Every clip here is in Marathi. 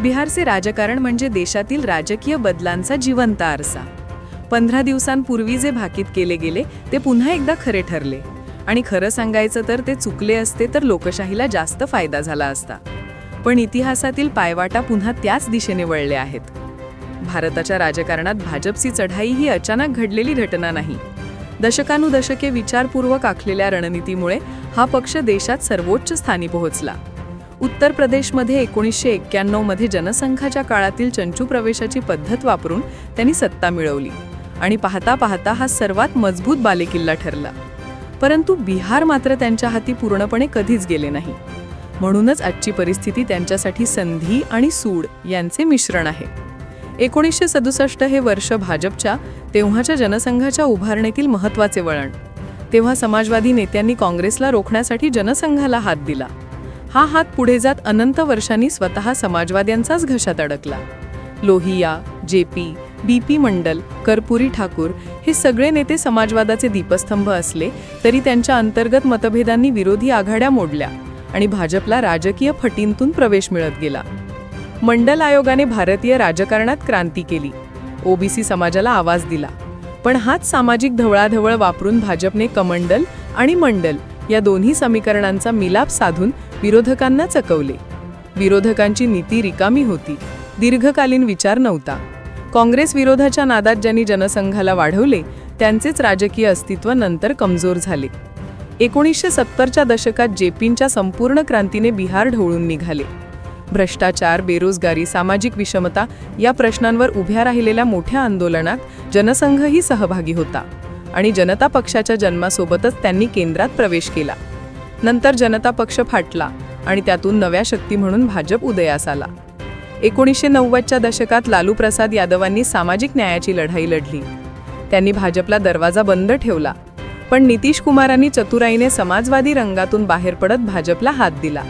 बिहारचे राजकारण म्हणजे देशातील राजकीय बदलांचा जिवंत आरसा. पंधरा दिवसांपूर्वी जे भाकीत केले गेले ते पुन्हा एकदा खरे ठरले. आणि खरं सांगायचं तर ते चुकले असते तर लोकशाहीला जास्त फायदा झाला असता. पण इतिहासातील पायवाटा पुन्हा त्याच दिशेने वळले आहेत. भारताच्या राजकारणात भाजपची चढाई ही अचानक घडलेली घटना नाही. दशकानुदशके विचारपूर्वक आखलेल्या रणनीतीमुळे हा पक्ष देशात सर्वोच्च स्थानी पोहोचला. उत्तर प्रदेशमध्ये एकोणीसशे एक्क्याण्णवमध्ये जनसंघाच्या काळातील चंचू प्रवेशाची पद्धत वापरून त्यांनी सत्ता मिळवली. आणि पाहता पाहता हा सर्वात मजबूत बालेकिल्ला ठरला. परंतु बिहार मात्र त्यांच्या हाती पूर्णपणे कधीच गेले नाही. म्हणूनच आजची परिस्थिती त्यांच्यासाठी संधी आणि सूड यांचे मिश्रण आहे. एकोणीसशे सदुसष्ट हे वर्ष भाजपच्या तेव्हाच्या जनसंघाच्या उभारणीतील महत्त्वाचे वळण. तेव्हा समाजवादी नेत्यांनी काँग्रेसला रोखण्यासाठी जनसंघाला हात दिला. हा हात पुढे जात अनंत वर्षांनी स्वतः समाजवाद्यांचाच घशात अडकला. Lohia J P B P Mandal Karpoori Thakur हे सगळे नेते समाजवादाचे दीपस्तंभ असले तरी त्यांच्या अंतर्गत मतभेदांनी विरोधी आघाड्या मोडल्या आणि भाजपला राजकीय फटींतून प्रवेश मिळत गेला. मंडल आयोगाने भारतीय राजकारणात क्रांती केली. ओबीसी समाजाला आवाज दिला. पण हाच सामाजिक धवळाधवळ वापरून भाजपने कमंडल आणि मंडल या दोन्ही समीकरणांचा मिलाप साधून विरोधकांना चकवले. विरोधकांची नीती रिकामी होती. दीर्घकालीन विचार नव्हता. काँग्रेस विरोधाच्या नादात ज्यांनी जनसंघाला वाढवले त्यांचेच राजकीय अस्तित्व नंतर कमजोर झाले. एकोणीसशे सत्तरच्या दशकात जेपींच्या संपूर्ण क्रांतीने बिहार ढवळून निघाले. भ्रष्टाचार बेरोजगारी सामाजिक विषमता या प्रश्नांवर उभ्या राहिलेल्या मोठ्या आंदोलनात जनसंघही सहभागी होता आणि जनता पक्षाच्या जन्मासोबतच त्यांनी केंद्रात प्रवेश केला. नंतर जनता पक्ष फाटला आणि त्यातून नव्या शक्ती म्हणून भाजप उदयास आला. एकोणीसशे नव्वदच्या दशकात लालू प्रसाद यादवांनी सामाजिक न्यायाची लढाई लढली. त्यांनी भाजपला दरवाजा बंद ठेवला पण नितीश कुमारांनी चतुराईने समाजवादी रंगातून बाहेर पडत भाजपला हात दिला.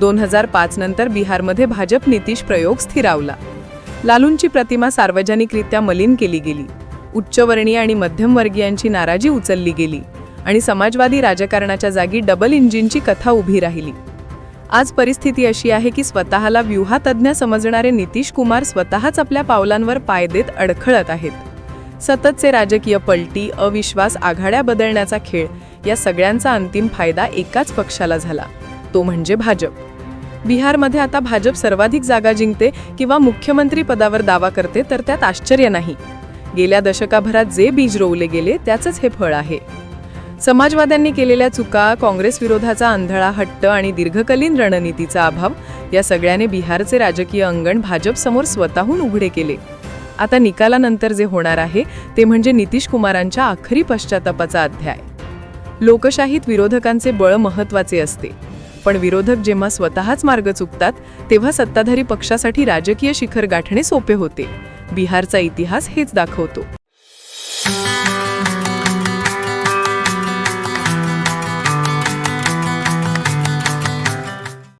दोन हजार पाच नंतर बिहारमध्ये भाजप नितीश प्रयोग स्थिरावला. लालूंची प्रतिमा सार्वजनिकरित्या मलिन केली गेली. उच्चवर्णीय आणि मध्यमवर्गीयांची नाराजी उचलली गेली. आणि समाजवादी राजकारणाच्या जागी डबल इंजिनची कथा उभी राहिली. आज परिस्थिती अशी आहे की स्वतःला व्यूहातज्ञ समजणारे नितीश कुमार स्वतःच आपल्या पावलांवर पाय देत अडखळत आहेत. सततचे राजकीय पलटी अविश्वास आघाड्या बदलण्याचा खेळ या सगळ्यांचा अंतिम फायदा एकाच पक्षाला झाला. तो म्हणजे भाजप. बिहारमध्ये आता भाजप सर्वाधिक जागा जिंकते किंवा मुख्यमंत्री पदावर दावा करते तर त्यात आश्चर्य नाही. गेल्या दशकाभरात जे बीज रोवले गेले त्याचंच हे फळ आहे. समाजवाद्यांनी केलेल्या चुका काँग्रेस विरोधाचा आंधळा हट्ट आणि दीर्घकालीन रणनीतीचा अभाव या सगळ्याने बिहारचे राजकीय अंगण भाजपसमोर स्वतःहून उघडे केले. आता निकालानंतर जे होणार आहे ते म्हणजे नितीश कुमारांच्या आखरी पश्चातापाचा अध्याय. लोकशाहीत विरोधकांचे बळ महत्त्वाचे असते. पण विरोधक जेव्हा स्वतःच मार्ग चुकतात तेव्हा सत्ताधारी पक्षासाठी राजकीय शिखर गाठणे सोपे होते. बिहारचा इतिहास हेच दाखवतो.